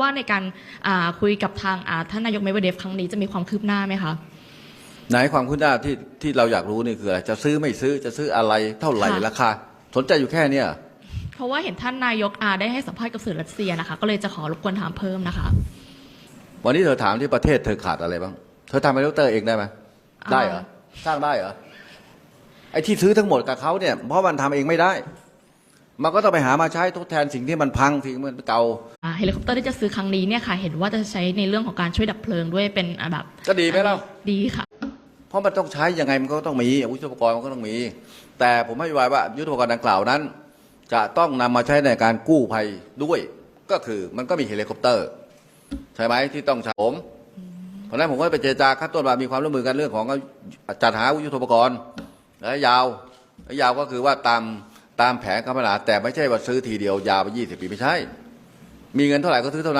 ว่าในการอ่าคุยกับทางอ่าท่านนายกเมดเวเดฟครั้งนี้จะมีความคืบหน้าไหมคะไหนความคืบหน้าที่ที่เราอยากรู้นี่คืออะไรจะซื้อไม่ซื้อจะซื้ออะไรเท่าไหร่ค่ะราคาสนใจอยู่แค่เนี้ยเพราะว่าเห็นท่านนายกอาได้ให้สัมภาษณ์กับสื่อรัสเซียนะคะ ก็เลยจะขอรบกวนถามเพิ่มนะคะ วันนี้เธอถามที่ประเทศเธอขาดอะไรบ้าง เธอทำเฮลิคอปเตอร์เองได้ไหมอ่าได้เหรอสร้างได้เหรอไอ้ที่ซื้อทั้งหมดกับเขาเนี่ยเพราะมันทำเองไม่ได้ มันก็ต้องไปหามาใช้ทดแทนสิ่งที่มันพังสิ่งที่มันเก่าอ่า เฮลิคอปเตอร์ที่จะซื้อครั้งนี้เนี่ยค่ะ เห็นว่าจะใช้ในเรื่องของการช่วยดับเพลิงด้วยเป็นอ่าแบบก็ดีไหมเล่า ดีค่ะ เพราะมันต้องใช้ยังไงมันก็ต้องมีอาวุธยุทโธปกรณ์มันก็ต้องมี แต่ผมให้วายว่ายุทโธปกรณ์ดังกล่าวนั้น จะต้องนำมาใช้ในการกู้ภัยด้วย ก็คือมันก็มีเฮลิคอปเตอร์ ใช่ไหมที่ต้องใช้ผมเพราะนั้นผมก็ไปเจรจาขั้นต้นว่ามีความร่วมมือกันเรื่องของจัดหาอาวุธยุทโธปกรณ์ระยะยาวระยะยาวก็คือว่าตามตามแผนการพัฒนาแต่ไม่ใช่ว่าซื้อทีเดียวยาวไปยี่สิบปีไม่ใช่ มีเงินเท่าไหร่ก็ซื้อเท่านั้น